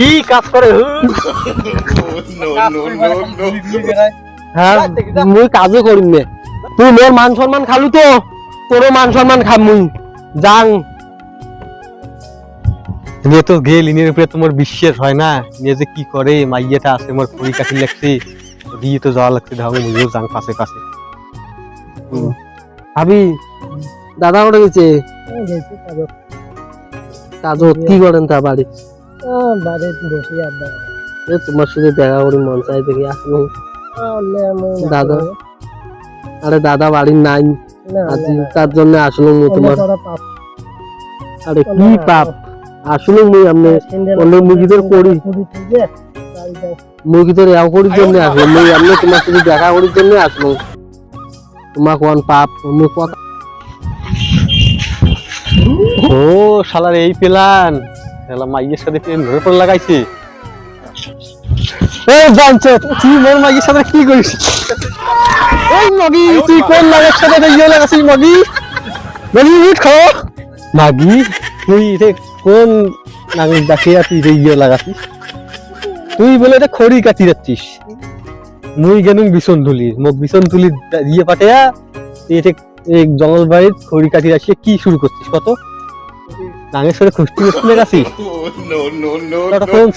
কি কাজ করে? হ্যাঁ মুই কাজও করিম নে। তুই মোর মান সম্মান খালু তো? তোরও মান সম্মান খাম মুই। যাং। নিয়ে তো গেল ইনের উপরে তোমার বিশ্বাস হয় না। নিয়ে যে কি করে মাইয়াটা আছে মোর খড়ি কাটি লাগছে। দিয়ে তো যাওয়া লাগছে ধাও মুইও যাং পাশে পাশে। ভাবি দাদা করে গেছে? কাজত কি করেন তা বাড়ি? তোমার সাথে দেখা করি মন চাই দেখি আসলো দাদা? আরে দাদা বাড়ি নাই। তার জন্য আসলো মু তোমার। আরে কি পাপ? আসলে মুই আমনে অন্য মুগিদের করি। মুগিদের এও করির জন্য আসলো। মুই আমনে তোমার সাথে দেখা করির জন্য আসলো। তোমার কোন পাপ? মুই কথা। ও শালার এই প্ল্যান। মাইয়ের সাথে তুই কি তুই কোন ইয়ে মগি? তুই কোন রে ইয়ে লাগাছিস? তুই বলে এটা খড়ি কাটি যাচ্ছিস। মুই গেনুম বিছন তুলি মোক বিছন তুলি ইয়ে পাঠাইয়া তুই এটা জঙ্গল বাড়ির খড়ি কাটি আসিয়ে কি শুরু করছিস কত? সাথে খুশটি খুশটি ওটা কোন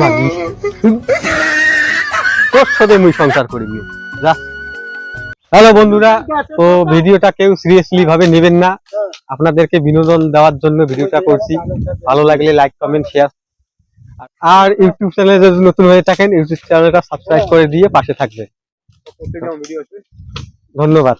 মাগি তোর সাথে মুই সংসার করি যা। হ্যালো বন্ধুরা তো ভিডিওটা কেউ সিরিয়াসলি ভাবে নেবেন না। আপনাদেরকে বিনোদন দেওয়ার জন্য ভিডিওটা করছি। ভালো লাগলে লাইক কমেন্ট শেয়ার আর ইউটিউব চ্যানেলে যদি নতুন হয়ে থাকেন ইউটিউব চ্যানেলটা সাবস্ক্রাইব করে দিয়ে পাশে থাকবে। ধন্যবাদ।